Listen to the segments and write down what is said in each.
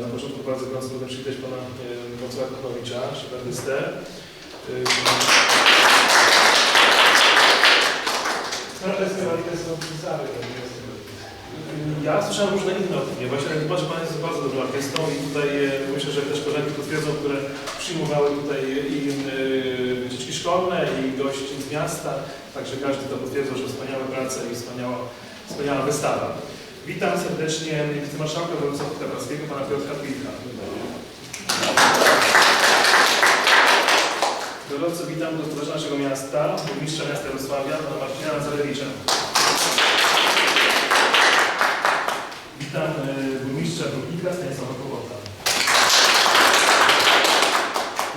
Na początku bardzo gorąco będę przywitać Pana e, Wacława Kochnowicza, szefardystę. Nie jest Ja słyszałem różne inne opinie. Właśnie chyba, że Pan jest bardzo dobrą artystą i tutaj e, myślę, że też koleżanki potwierdzą, które przyjmowały tutaj i e, wycieczki szkolne i gości z miasta. Także każdy to potwierdzał, że wspaniałe prace i wspaniała, wspaniała wystawa. Witam serdecznie wicemarszałka województwa podkarpackiego, pana Piotra Pilcha. Gorąco witam gospodarza naszego miasta, burmistrza miasta Jarosławia, pana Marcina Nazarewicza. Witam e, burmistrza Brudnika Stanisława Kowota.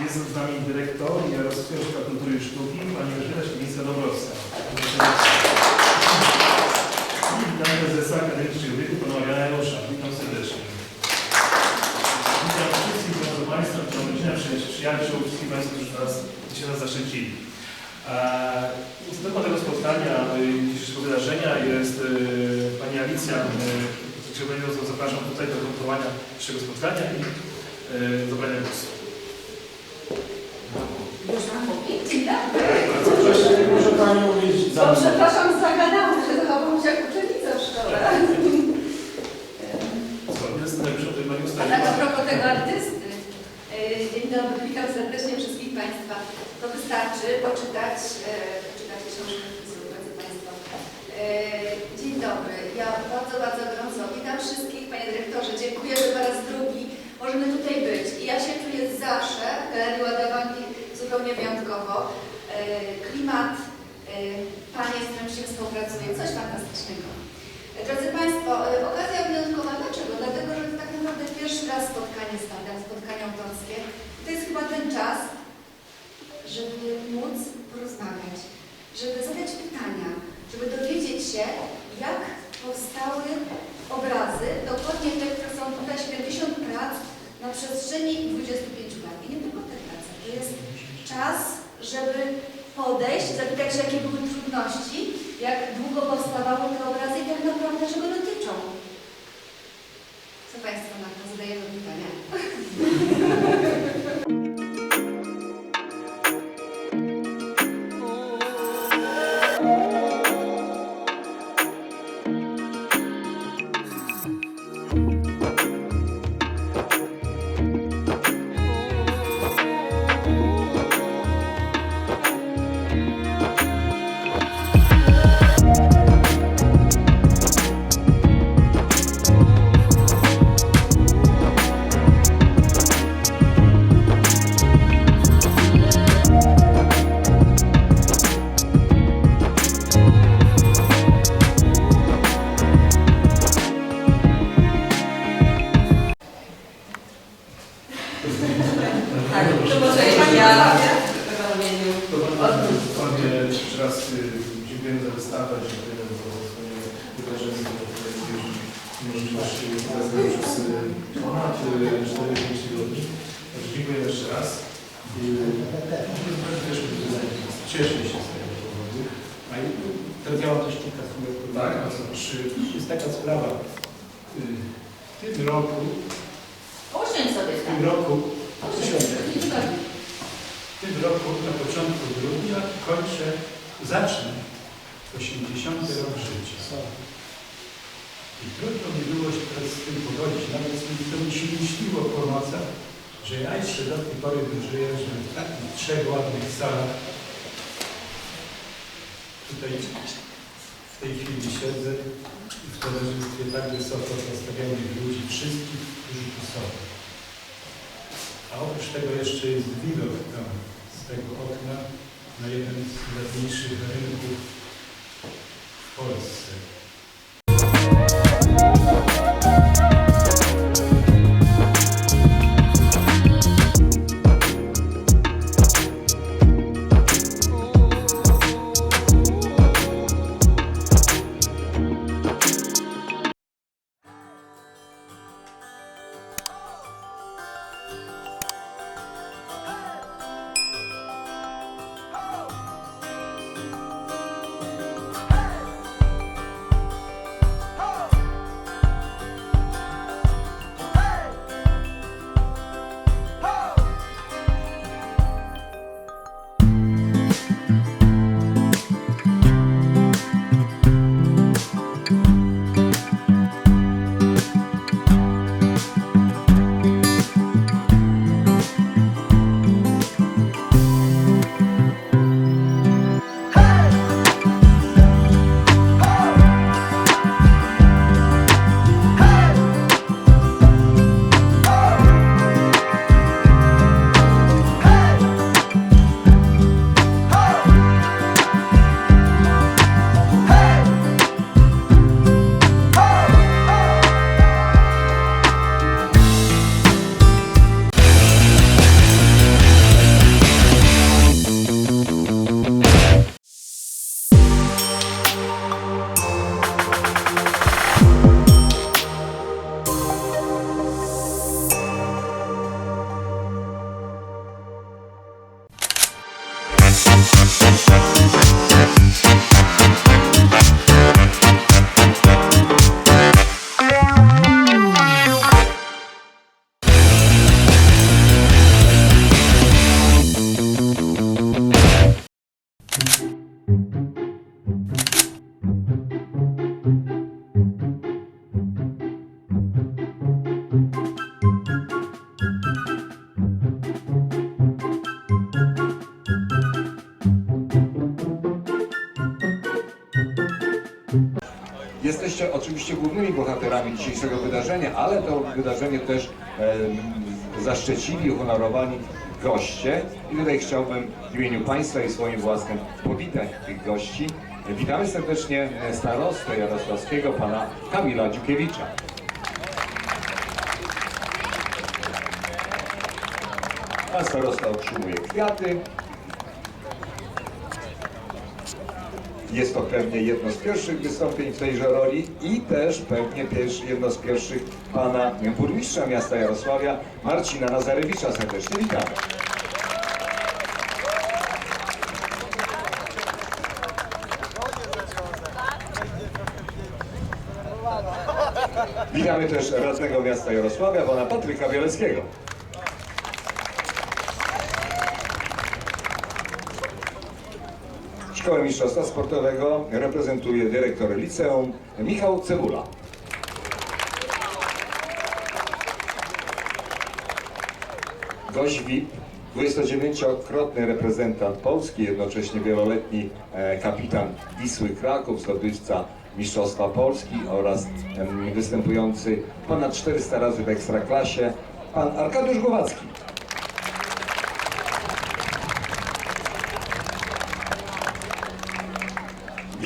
Jest z nami dyrektor Ośrodka Kultury i Sztuki, pani Elżbieta Świdnicka-Dąbrowska. I witam prezesa Akademii Wieku, pana Mariana Janusza. Witam serdecznie. Witam wszystkich bardzo Państwa, witam rodzinę, przy- przyjaciół, wszystkich Państwa, którzy nas, dzisiaj nas zaszczycili. Istotą tego spotkania e, dzisiejszego wydarzenia jest e, pani Alicja Przewodniczącą zapraszam tutaj do kontynuowania naszego spotkania i e, dobrania głosu. Dzień dobry. Bardzo proszę. Może Pani mówić za mną. przepraszam, zagadałam się, zachowałam się jak uczennica w szkole. Zgodnie z najwyższą tutaj Pani A tak a propos tego artysty. Dzień dobry, witam serdecznie wszystkich Państwa. To wystarczy poczytać, yy, poczytać książkę drodzy Państwo. Yy, Dzień dobry, ja bardzo, bardzo gorąco witam wszystkich. Panie Dyrektorze, dziękuję, że po raz drugi możemy tutaj być. I ja się czuję zawsze Galerii Ładowanki zupełnie wyjątkowo. Yy, Klimat, yy, Panie, z którym się współpracuję, coś fantastycznego. Drodzy Państwo, y, okazja wyjątkowa. Dlaczego? Dlatego, że to tak naprawdę pierwszy raz spotkanie z Panem, spotkanie autorskie. To jest chyba ten czas, żeby móc porozmawiać, żeby zadać pytania, żeby dowiedzieć się, jak powstały obrazy, dokładnie te, które są tutaj 70 prac na przestrzeni 25 lat. I nie tylko te prace. To jest czas, żeby podejść, zapytać się, jakie były trudności, jak długo powstawały te obrazy i tak naprawdę czego dotyczą. Dziękujemy za wystawę, dziękujemy za swoje wydarzenie, które możliwości pokazać przez ponad 4-5 tygodni. Także dziękujemy jeszcze raz. Y, cieszę się z tego powodu. A i ja mam też kilka słów. Tak, a co? Czy jest taka sprawa, y, w tym roku, Usiądź sobie w tam. tym roku, usiądę. Usiądź. w tym roku na początku grudnia kończę, zacznę 80 rok życia. I trudno mi było się z tym pogodzić, nawet to mi się nie śniło po nocach, że ja jeszcze do tej pory dożyję, że w takich trzech ładnych salach tutaj w tej chwili siedzę i w towarzystwie tak wysoko postawionych ludzi, wszystkich, którzy tu są. A oprócz tego jeszcze jest widok tam z tego okna na jeden z ładniejszych rynków w Polsce. Dzisiejszego wydarzenia, ale to wydarzenie też e, zaszczecili, uhonorowani goście. I tutaj chciałbym w imieniu Państwa i swoim własnym powitać tych gości. Witamy serdecznie starostę jarosławskiego, pana Kamila Dziukiewicza. Pan starosta otrzymuje kwiaty. Jest to pewnie jedno z pierwszych wystąpień w tejże roli i też pewnie jedno z pierwszych pana burmistrza miasta Jarosławia, Marcina Nazarewicza. Serdecznie witamy. Witamy też radnego miasta Jarosławia, pana Patryka Bieleckiego. Szkołę Mistrzostwa Sportowego reprezentuje dyrektor liceum Michał Cebula. Gość VIP, 29-krotny reprezentant Polski, jednocześnie wieloletni e, kapitan Wisły Kraków, zdobywca Mistrzostwa Polski oraz występujący ponad 400 razy w Ekstraklasie, pan Arkadiusz Głowacki.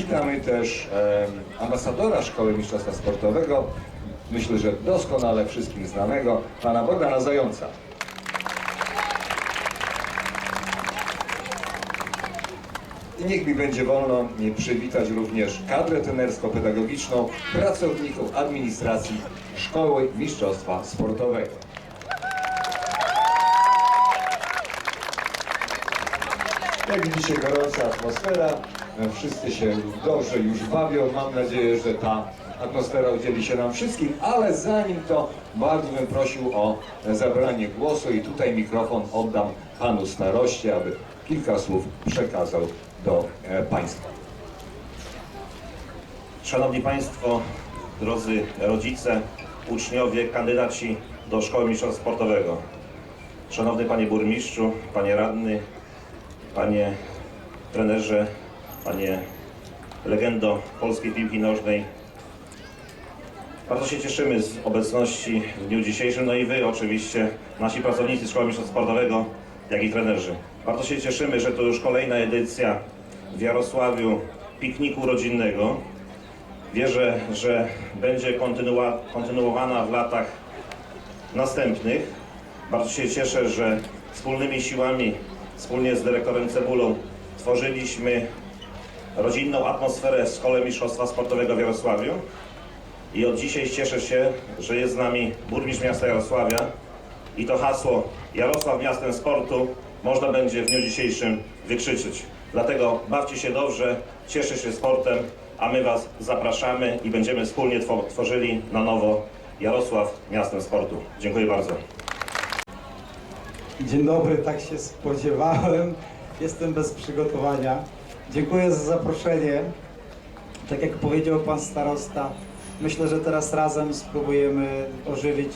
Witamy też ambasadora Szkoły Mistrzostwa Sportowego, myślę, że doskonale wszystkim znanego, pana Bogdana Zająca. I niech mi będzie wolno przywitać również kadrę trenersko-pedagogiczną pracowników administracji Szkoły Mistrzostwa Sportowego. Jak widzicie, gorąca atmosfera, wszyscy się dobrze już bawią. Mam nadzieję, że ta atmosfera udzieli się nam wszystkim, ale zanim to bardzo bym prosił o zabranie głosu i tutaj mikrofon oddam panu staroście, aby kilka słów przekazał do e, państwa. Szanowni Państwo, drodzy rodzice, uczniowie, kandydaci do Szkoły Mistrzostwa Sportowego. Szanowny Panie Burmistrzu, Panie Radny, Panie Trenerze, Panie Legendo polskiej piłki nożnej. Bardzo się cieszymy z obecności w dniu dzisiejszym, no i Wy oczywiście, nasi pracownicy Szkoły Mistrzostwa Sportowego, jak i trenerzy. Bardzo się cieszymy, że to już kolejna edycja w Jarosławiu pikniku rodzinnego. Wierzę, że będzie kontynuowana w latach następnych. Bardzo się cieszę, że wspólnymi siłami, wspólnie z dyrektorem Cebulą tworzyliśmy rodzinną atmosferę w Szkole Mistrzostwa Sportowego w Jarosławiu. I od dzisiaj cieszę się, że jest z nami burmistrz miasta Jarosławia i to hasło Jarosław miastem sportu można będzie w dniu dzisiejszym wykrzyczeć. Dlatego bawcie się dobrze, cieszcie się sportem, a my Was zapraszamy i będziemy wspólnie two- tworzyli na nowo Jarosław miastem sportu. Dziękuję bardzo. Dzień dobry, tak się spodziewałem. Jestem bez przygotowania. Dziękuję za zaproszenie. Tak jak powiedział pan starosta, myślę, że teraz razem spróbujemy ożywić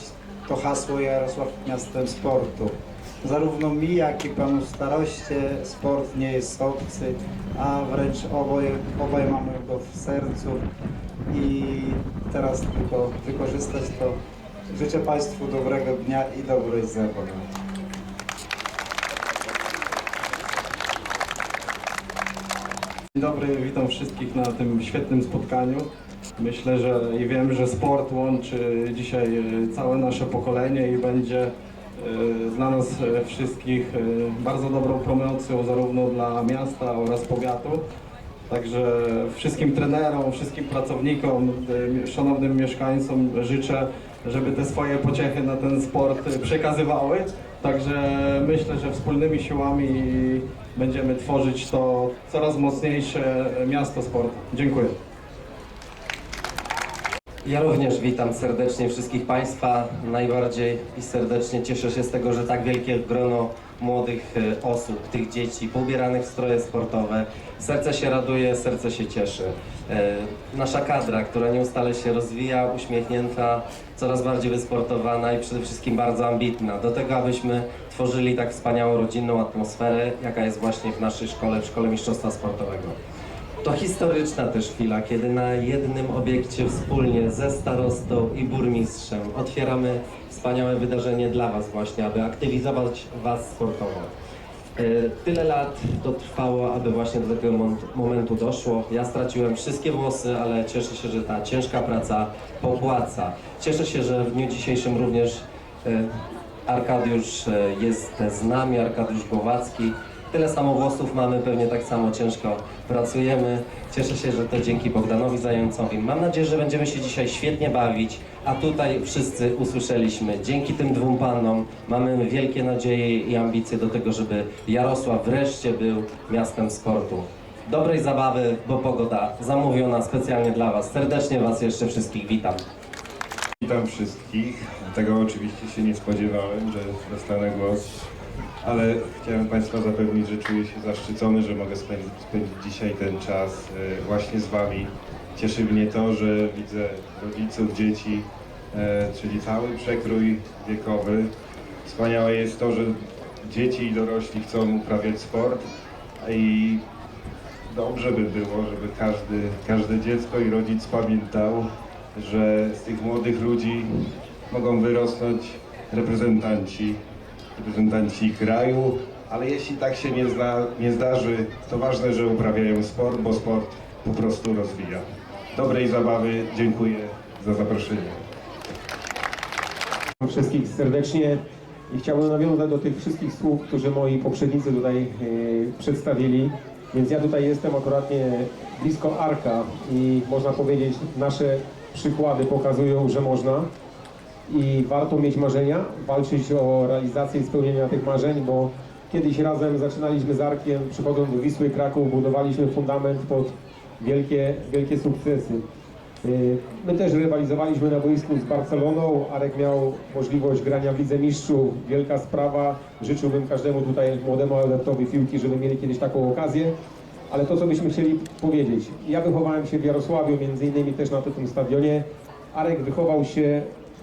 to hasło Jarosław miastem sportu. Zarówno mi, jak i panu staroście sport nie jest obcy, a wręcz oboje, obaj mamy go w sercu i teraz tylko wykorzystać to. Życzę Państwu dobrego dnia i dobrej zabawy. Dzień dobry, witam wszystkich na tym świetnym spotkaniu. Myślę, że i wiem, że sport łączy dzisiaj e, całe nasze pokolenie i będzie e, dla nas e, wszystkich bardzo dobrą promocją zarówno dla miasta oraz powiatu. Także wszystkim trenerom, wszystkim pracownikom, szanownym mieszkańcom życzę, żeby te swoje pociechy na ten sport przekazywały. Także myślę, że wspólnymi siłami będziemy tworzyć to coraz mocniejsze miasto sportu. Dziękuję. Ja również witam serdecznie wszystkich Państwa. Najbardziej i serdecznie cieszę się z tego, że tak wielkie grono młodych e, osób, tych dzieci, poubieranych w stroje sportowe. Serce się raduje, serce się cieszy. E, Nasza kadra, która nieustale się rozwija, uśmiechnięta, coraz bardziej wysportowana i przede wszystkim bardzo ambitna. Do tego, abyśmy tworzyli tak wspaniałą rodzinną atmosferę, jaka jest właśnie w naszej szkole, w Szkole Mistrzostwa Sportowego. To historyczna też chwila, kiedy na jednym obiekcie wspólnie ze starostą i burmistrzem otwieramy wspaniałe wydarzenie dla Was właśnie, aby aktywizować Was sportowo. E, Tyle lat to trwało, aby właśnie do tego momentu doszło. Ja straciłem wszystkie włosy, ale cieszę się, że ta ciężka praca popłaca. Cieszę się, że w dniu dzisiejszym również e, Arkadiusz e, jest z nami, Arkadiusz Głowacki. Tyle samo włosów mamy, pewnie tak samo ciężko pracujemy. Cieszę się, że to dzięki Bogdanowi Zającowi. Mam nadzieję, że będziemy się dzisiaj świetnie bawić, a tutaj wszyscy usłyszeliśmy. Dzięki tym dwóm panom mamy wielkie nadzieje i ambicje do tego, żeby Jarosław wreszcie był miastem sportu. Dobrej zabawy, bo pogoda zamówiona specjalnie dla Was. Serdecznie Was jeszcze wszystkich witam. Witam wszystkich. Tego oczywiście się nie spodziewałem, że dostanę głos, ale chciałem Państwa zapewnić, że czuję się zaszczycony, że mogę spędzić, spędzić dzisiaj ten czas e, właśnie z Wami. Cieszy mnie to, że widzę rodziców, dzieci, e, czyli cały przekrój wiekowy. Wspaniałe jest to, że dzieci i dorośli chcą uprawiać sport i dobrze by było, żeby każdy, każde dziecko i rodzic pamiętał, że z tych młodych ludzi mogą wyrosnąć reprezentanci, reprezentanci kraju, ale jeśli tak się nie, zda, nie zdarzy, to ważne, że uprawiają sport, bo sport po prostu rozwija. Dobrej zabawy, dziękuję za zaproszenie. wszystkich serdecznie i chciałbym nawiązać do tych wszystkich słów, które moi poprzednicy tutaj e, przedstawili. Więc ja tutaj jestem akurat blisko Arka i można powiedzieć, nasze przykłady pokazują, że można i warto mieć marzenia, walczyć o realizację i spełnienia tych marzeń, bo kiedyś razem zaczynaliśmy z Arkiem, przychodząc do Wisły Kraków, budowaliśmy fundament pod wielkie, wielkie sukcesy. Y, My też rywalizowaliśmy na boisku z Barceloną. Arek miał możliwość grania w Lidze Mistrzów. Wielka sprawa. Życzyłbym każdemu tutaj młodemu adeptowi piłki, żeby mieli kiedyś taką okazję. Ale to, co byśmy chcieli powiedzieć. Ja wychowałem się w Jarosławiu, między innymi też na tym stadionie. Arek wychował się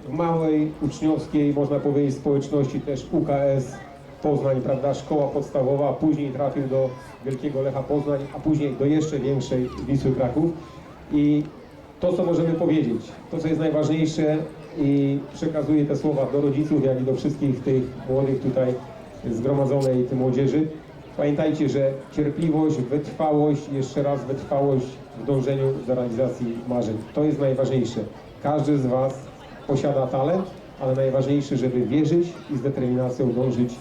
małej, uczniowskiej, można powiedzieć, społeczności też UKS Poznań, prawda, szkoła podstawowa, później trafił do Wielkiego Lecha Poznań, a później do jeszcze większej Wisły Kraków. I to, co możemy powiedzieć, to, co jest najważniejsze i przekazuję te słowa do rodziców, jak i do wszystkich tych młodych tutaj zgromadzonej tej młodzieży. Pamiętajcie, że cierpliwość, wytrwałość, jeszcze raz wytrwałość w dążeniu do realizacji marzeń. To jest najważniejsze. Każdy z Was posiada talent, ale najważniejsze, żeby wierzyć i z determinacją dążyć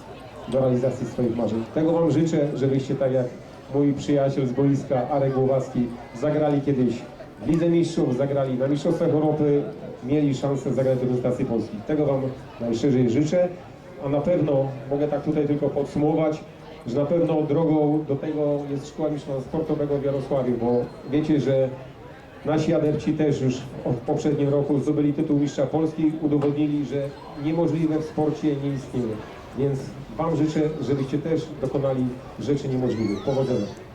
do realizacji swoich marzeń. Tego Wam życzę, żebyście tak jak mój przyjaciel z boiska Arek Głowacki zagrali kiedyś w Lidze Mistrzów, zagrali na Mistrzostwach Europy, mieli szansę zagrać w reprezentacji Polski. Tego Wam najszerzej życzę, a na pewno mogę tak tutaj tylko podsumować, że na pewno drogą do tego jest Szkoła Mistrza Sportowego w Jarosławiu, bo wiecie, że Nasi adepci też już w poprzednim roku zdobyli tytuł mistrza Polski, udowodnili, że niemożliwe w sporcie nie istnieje. Więc Wam życzę, żebyście też dokonali rzeczy niemożliwych. Powodzenia.